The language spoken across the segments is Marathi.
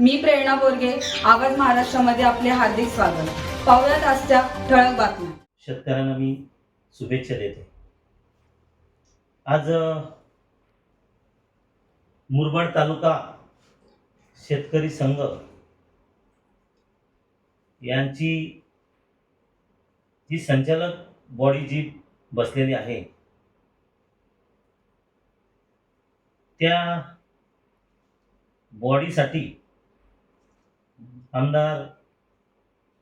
मी प्रेरणा बोरगे आवाज महाराष्ट्रामध्ये आपले हार्दिक स्वागत. पाहुयात आजच्या ठळक बातम्या. शेतकऱ्यांना मी शुभेच्छा देतो. आज मुरबाड तालुका शेतकरी संघ यांची जी संचालक बॉडी जी बसलेली आहे त्या बॉडीसाठी आमदार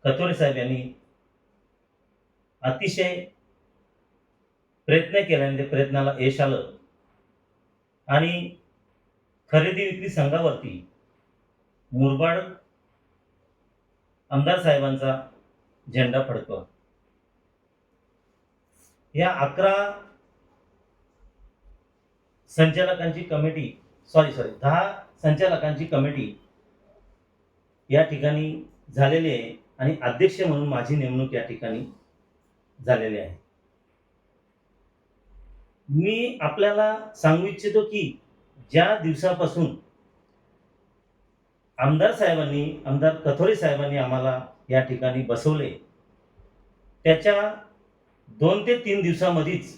कथोरे साहेब यांनी अतिशय प्रयत्न केल्याने त्या प्रयत्नाला यश आलं. आणि खरेदी विक्री संघावरती मुरबाड आमदार साहेबांचा झेंडा फडकवा. या अकरा संचालकांची कमिटी सॉरी सॉरी दहा संचालकांची कमिटी या ठिकाणी झालेली आहे आणि अध्यक्ष म्हणून माझी नेमणूक या ठिकाणी झालेली आहे. मी आपल्याला सांगू इच्छितो की ज्या दिवसापासून आमदार साहेबांनी आमदार कथोरे साहेबांनी आम्हाला या ठिकाणी बसवले त्याच्या दोन ते तीन दिवसामध्येच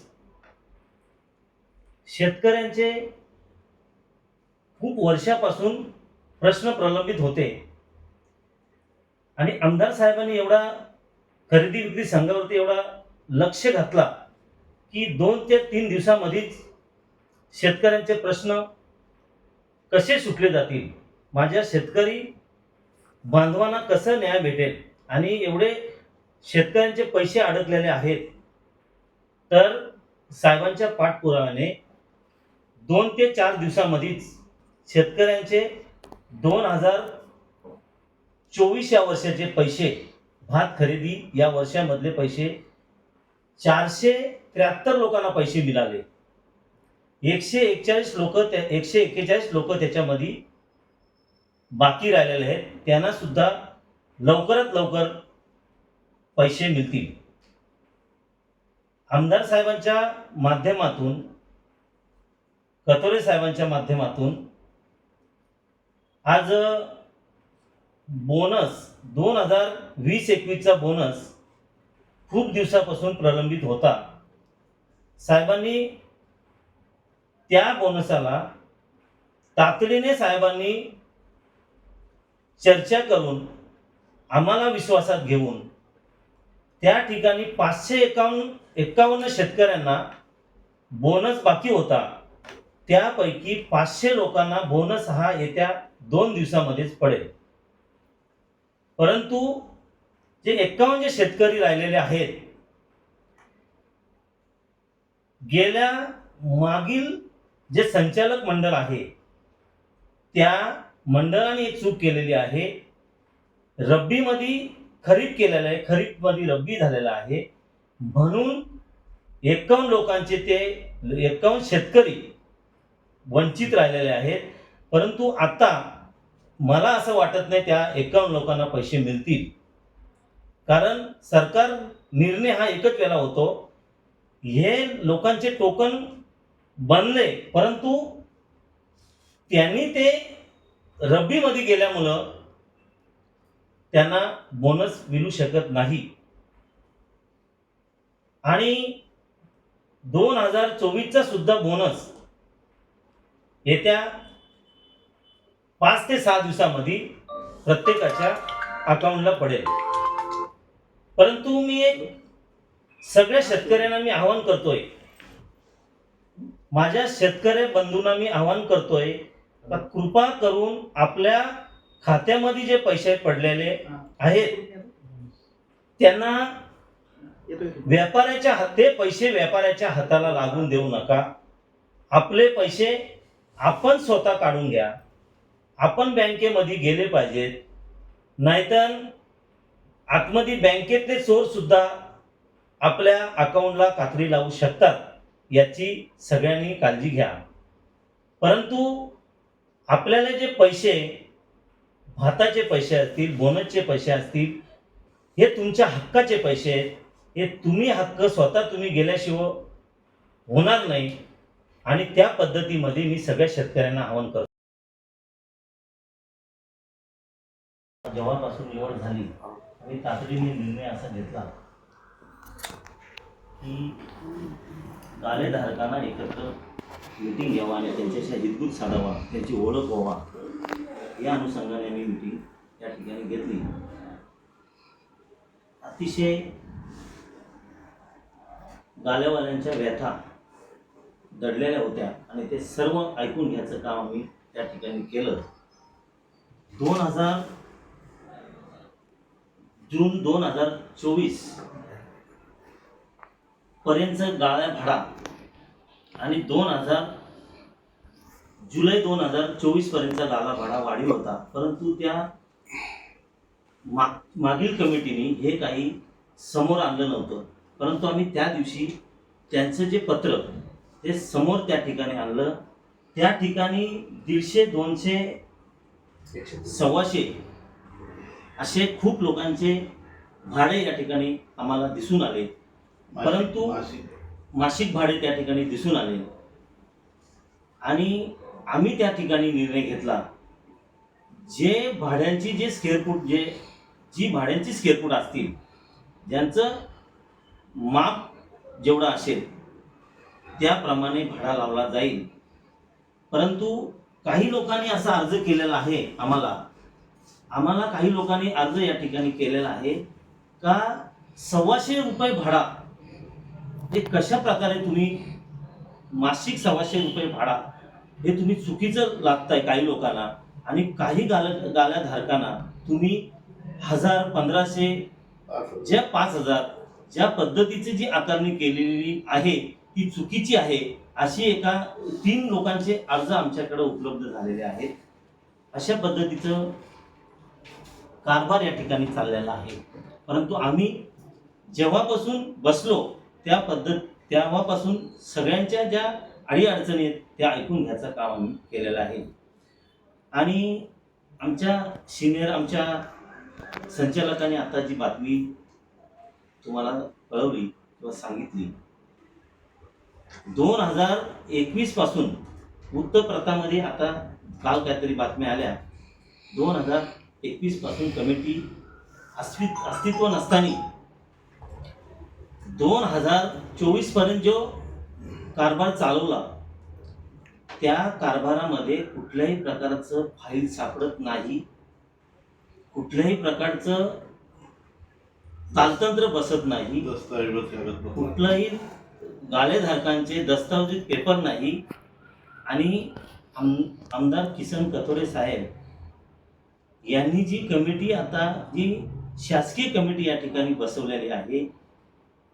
शेतकऱ्यांचे खूप वर्षापासून प्रश्न प्रलंबित होते. आणि आमदार साहेबांनी एवढा खरेदी विक्री संघावरती एवढा लक्ष घातला की दोन ते तीन दिवसामध्येच शेतकऱ्यांचे प्रश्न कसे सुटले जातील? माझ्या शेतकरी बांधवांना कसं न्याय भेटेल? आणि एवढे शेतकऱ्यांचे पैसे अडकलेले आहेत. तर साहेबांच्या पाठपुराव्याने दोन ते चार दिवसामध्येच शेतकऱ्यांचे दोन हजार चोवीस या वर्षाचे पैसे भात खरेदी या वर्षामधले पैसे चारशे त्र्याहत्तर लोकांना पैसे मिळाले. एकशे एकचाळीस लोक त्या एकशे एक्केचाळीस लोक त्याच्यामध्ये बाकी राहिलेले आहेत. त्यांना सुद्धा लवकरात लवकर पैसे मिळतील. आमदार साहेबांच्या माध्यमातून कतोरे साहेबांच्या माध्यमातून आज बोनस दोन हजार वीस एकवीसचा बोनस खूप दिवसापासून प्रलंबित होता. साहेबांनी त्या बोनसाला तातडीने साहेबांनी चर्चा करून आम्हाला विश्वासात घेऊन त्या ठिकाणी पाचशे एकावन्न एकावन्न शेतकऱ्यांना बोनस बाकी होता. त्यापैकी पाचशे लोकांना बोनस हा येत्या दोन दिवसामध्येच पडेल. परंतु जे एक्कावन्न जे शेतकरी राहिलेले आहेत गेल्या मागील जे संचालक मंडळ आहे त्या मंडळाने एक चूक केलेली आहे. रब्बीमध्ये खरीप केलेलं आहे खरीपमध्ये रब्बी झालेलं आहे. म्हणून एक्कावन्न लोकांचे ते एकावन्न शेतकरी वंचित राहिलेले आहेत. परंतु आता मला असं वाटत नाही त्या एकावन्न लोकांना पैसे मिळतील. कारण सरकार निर्णय हा एकच वेळा होतो. हे लोकांचे टोकन बनले परंतु त्यांनी ते रब्बीमध्ये गेल्यामुळं त्यांना बोनस मिळू शकत नाही. आणि दोन हजार चोवीसचा सुद्धा बोनस येत्या पाच ते सहा दिवसामध्ये प्रत्येकाच्या अकाउंटला पडेल. परंतु मी एक सगळ्या शेतकऱ्यांना मी आवाहन करतोय. माझ्या शेतकरी बंधूंना मी आवाहन करतोय कृपा करून आपल्या खात्यामध्ये जे पैसे पडलेले आहेत त्यांना व्यापाऱ्याच्या हात ते पैसे व्यापाऱ्याच्या हाताला लागून देऊ नका. आपले पैसे आपण स्वतः काढून घ्या. आपण बँकेमध्ये गेले पाहिजेत. नाहीतर आतमध्ये बँकेतले चोरसुद्धा आपल्या अकाउंटला कात्री लावू शकतात याची सगळ्यांनी काळजी घ्या. परंतु आपल्याला जे पैसे भाताचे पैसे असतील बोनसचे पैसे असतील हे तुमच्या हक्काचे पैसे आहेत. हे तुम्ही हक्क स्वतः तुम्ही गेल्याशिवाय होणार नाही. आणि त्या पद्धतीमध्ये मी सगळ्या शेतकऱ्यांना आवाहन करतो. जेव्हापासून निवड झाली आणि तातडीने निर्णय असा घेतला की गालेधारकांना एकत्र मिटिंग घ्यावा आणि त्यांच्याशी हितगुज साधावा त्यांची ओळख व्हावा. या अनुषंगाने मी मिटिंग त्या ठिकाणी घेतली. अतिशय गालेवाल्यांच्या व्यथा दडलेल्या होत्या आणि ते सर्व ऐकून घ्यायचं काम आम्ही त्या ठिकाणी केलं. दोन हजार जून दोन हजार चोवीसपर्यंत गाळ्या भाडा आणि दोन हजार जुलै दोन हजार चोवीस पर्यंतचा गाळा भाडा वाढीव होता. परंतु त्या माग मागील कमिटीने हे काही समोर आणलं नव्हतं. परंतु आम्ही त्या दिवशी त्यांचं जे पत्र ते समोर त्या ठिकाणी आणलं. त्या ठिकाणी दीडशे दोनशे सव्वाशे असे खूप लोकांचे भाडे या ठिकाणी आम्हाला दिसून आले. परंतु मासिक. भाडे त्या ठिकाणी दिसून आले. आणि आम्ही त्या ठिकाणी निर्णय घेतला. जे भाड्यांची जे स्क्वेअर फूट जे जी भाड्यांची स्क्वेअर फूट असतील ज्यांचं माप जेवढं असेल त्याप्रमाणे भाडा लावला जाईल. परंतु काही लोकांनी असा अर्ज केलेला आहे आम्हाला. आम्हाला काही लोकांनी अर्ज या ठिकाणी केलेला आहे का सव्वाशे रुपये भाडा? हे कशा प्रकारे तुम्ही मासिक सव्वाशे रुपये भाडा हे तुम्ही चुकीचं लागताय काही लोकांना आणि काही गाल गाल्याधारकांना तुम्ही हजार पंधराशे ज्या पाच हजार ज्या पद्धतीची जी आकारणी केलेली आहे ती चुकीची आहे अशी एका तीन लोकांचे अर्ज आमच्याकडे उपलब्ध झालेले आहेत. अशा पद्धतीचं कारभार या ठिकाणी चाललेला आहे. परंतु आम्ही जेव्हापासून बसलो त्या पद्धत तेव्हापासून सगळ्यांच्या ज्या अडीअडचणी आहेत त्या ऐकून घ्यायचं काम आम्ही केलेलं आहे. आणि आमच्या सिनियर आमच्या संचालकाने आता जी बातमी तुम्हाला कळवली किंवा सांगितली दोन हजार एकवीसपासून वृत्तप्रतामध्ये आता काल काहीतरी बातम्या आल्या. दोन हजार एकवीसपासून कमिटी अस्तित्व अस्तित्व नसताना दोन हजार चोवीसपर्यंत जो कारभार चालवला त्या कारभारामध्ये कुठल्याही प्रकारचं फाईल सापडत नाही. कुठल्याही प्रकारचं तालतंत्र बसत नाही. कुठलाही गाळेधारकांचे दस्तावेजित पेपर नाही. आणि आम आमदार किसन कथोरे साहेब यांनी जी कमिटी आता जी शासकीय कमिटी या ठिकाणी बसवलेली आहे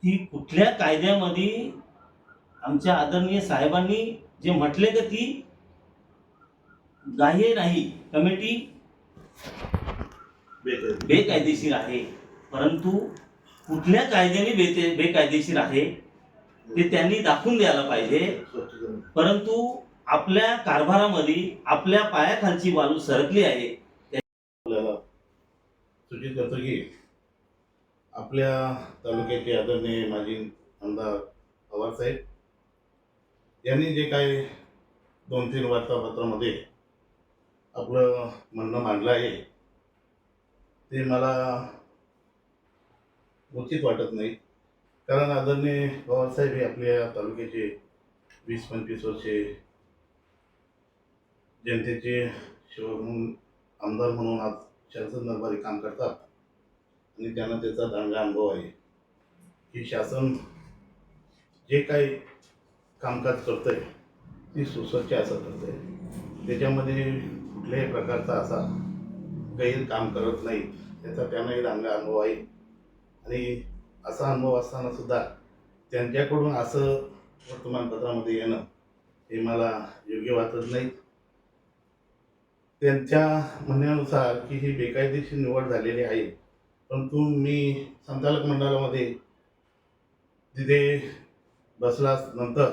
ती कुठल्या कायद्यामध्ये आमच्या आदरणीय साहेबांनी जे म्हटले का ती ग्राह्य नाही. कमिटी बेकायदेशीर. आहे. परंतु कुठल्या कायद्याने बेते बेकायदेशीर आहे ते त्यांनी दाखवून द्यायला पाहिजे. परंतु आपल्या कारभारामध्ये आपल्या पायाखालची बाजू सरकली आहे. करतो की आपल्या तालुक्याचे आदरणीय माजी आमदार पवार साहेब यांनी जे काही दोन तीन वार्तापत्रामध्ये आपलं म्हणणं मांडलं आहे ते मला उचित वाटत नाही. कारण आदरणीय पवार साहेब हे आपल्या तालुक्याचे वीस पंचवीस वर्षे जनतेचे शिव म्हणून आमदार म्हणून आज शासन दरबारी काम करतात. आणि त्यांना त्याचा चांगला अनुभव आहे. की शासन जे काही कामकाज करतंय ती सुसज्ज असं करतंय. त्याच्यामध्ये कुठल्याही प्रकारचा असा गैर काम करत नाही. त्याचा त्यांनाही चांगला अनुभव आहे. आणि असा अनुभव असताना सुद्धा त्यांच्याकडून असं वर्तमानपत्रामध्ये येणं हे मला योग्य वाटत नाही. त्यांच्या म्हणण्यानुसार की ही बेकायदेशीर निवड झालेली आहे. परंतु मी संचालक मंडळामध्ये तिथे बसलास नंतर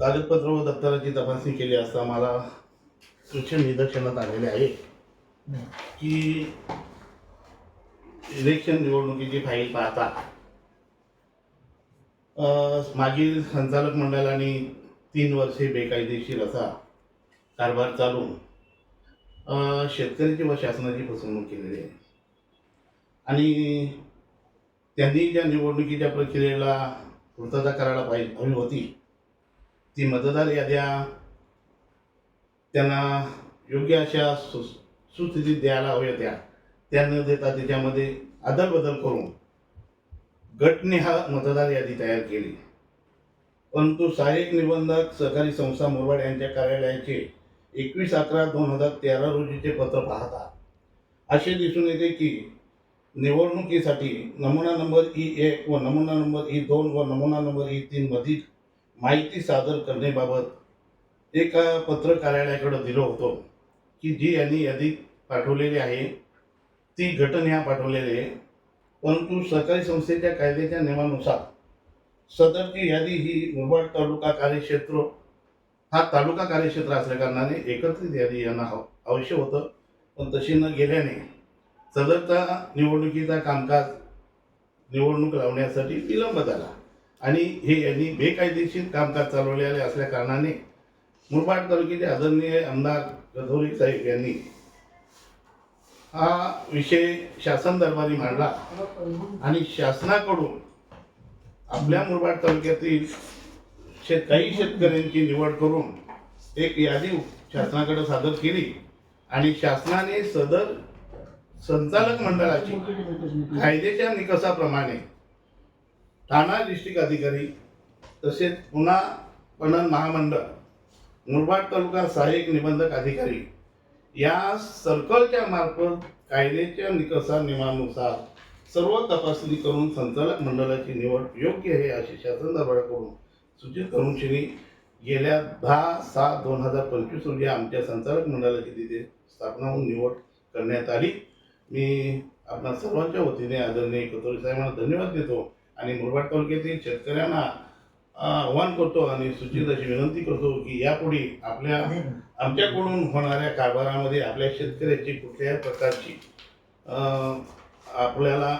कागदपत्र व दप्तराची तपासणी केली असता मला सूचन निदर्शनात आलेले आहे की इलेक्शन निवडणुकीची फाईल पाहता मागील संचालक मंडळाने तीन वर्षे बेकायदेशीर असा कारभार चालून शेतकऱ्याची व शासनाची फसवणूक केलेली आहे. आणि त्यांनी ज्या निवडणुकीच्या प्रक्रियेला पूर्तता करायला पाहिजे हवी होती ती मतदार याद्या त्यांना योग्य अशा सु सुस्थितीत द्यायला हव्या होत्या. त्या न देता त्याच्यामध्ये अदलबदल करून गटने हा मतदार यादी तयार केली. परंतु सहाय्यक निबंधक सहकारी संस्था मुरबाड यांच्या कार्यालयाचे एकवीस अकरा दोन हजार तेरा रोजीचे पत्र पाहता असे दिसून येते की निवडणुकीसाठी नमुना नंबर ई एक व नमुना नंबर ई दोन व नमुना नंबर ई तीन मधील माहिती सादर करण्याबाबत एका पत्र कार्यालयाकडे दिलो होतो की जी यांनी यादी पाठवलेली आहे. ती घटना पाठवलेली आहे. परंतु सहकारी संस्थेच्या कायद्याच्या नियमानुसार सदरची यादी ही मुरबाड तालुका कार्यक्षेत्र हा तालुका कार्यक्षेत्र असल्या कारणाने एकत्रित यादी यांना अवश्य आवश्यक होतं. पण तशी न गेल्याने सदरचा निवडणुकीचा कामकाज निवडणूक लावण्यासाठी विलंब झाला. आणि हे यांनी बेकायदेशीर कामकाज चालवलेले असल्या कारणाने मुरबाड तालुक्याचे आदरणीय आमदार गधोरी साहेब यांनी हा विषय शासन दरबारी मांडला आणि शासनाकडून आपल्या मुरबाड तालुक्यातील शेत काही शेतकऱ्यांची निवड करून एक यादी शासनाकडे सादर केली आणि शासनाने सदर संचालक मंडळाची कायद्याच्या निकषाप्रमाणे ठाणा डिस्ट्रिक्ट अधिकारी तसेच पुन्हा पणन महामंडळ मुरबाड तालुका सहाय्यक निबंधक अधिकारी या सर्कलच्या मार्फत कायद्याच्या निकषा नियमानुसार सर्व तपासणी करून संचालक मंडळाची निवड योग्य आहे अशी शासन दरबाराकडून सूचित करून श्री गेल्या दहा सहा दोन हजार पंचवीस रोजी आमच्या संचालक मंडळाची तिथे स्थापना होऊन निवड करण्यात आली. मी आपणा सर्वांच्या वतीने आदरणीय कतोरी साहेबांना धन्यवाद देतो आणि मुरबाड तालुक्यातील शेतकऱ्यांना आवाहन आव्हान करतो आणि सूचित अशी विनंती करतो की यापुढे आपल्या आमच्याकडून होणाऱ्या कारभारामध्ये आपल्या शेतकऱ्याची कुठल्याही प्रकारची आपल्याला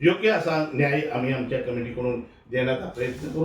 योग्य असा न्याय आम्ही आमच्या कमिटीकडून देण्याचा प्रयत्न करू.